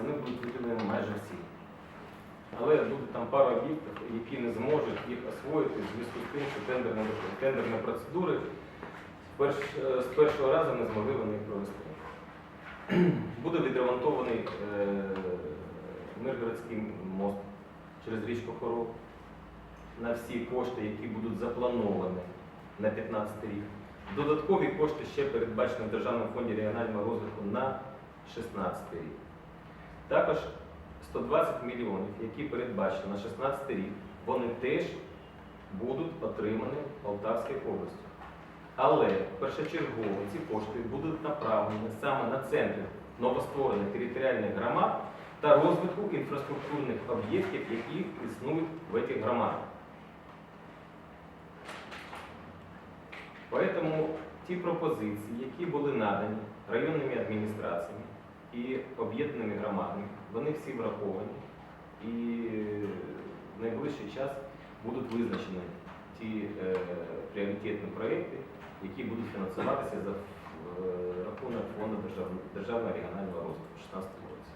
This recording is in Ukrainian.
вони будуть виділені майже всі. Але буде там пара об'єктів, які не зможуть їх освоїти в зв'язку з тим, що тендерні, тендерні процедури перш, е, з першого разу не змогли вони їх провести. Буде відремонтований е, Миргородський мост через річку Хорол на всі кошти, які будуть заплановані на 15 рік. Додаткові кошти ще передбачені в Державному фонді регіонального розвитку на 16 рік. Також 120 мільйонів, які передбачені на 16 рік, вони теж будуть отримані Полтавською областю. Але першочергово ці кошти будуть направлені саме на центри новостворених територіальних громад та розвитку інфраструктурних об'єктів, які існують в цих громадах. Поэтому ті пропозиції, які були надані районними адміністраціями і об'єднаними громадами, вони всі враховані і в найближчий час будуть визначені ті е, пріоритетні проекти, які будуть фінансуватися за е, рахунок фонду державного, регіонального розвитку у 2016 році.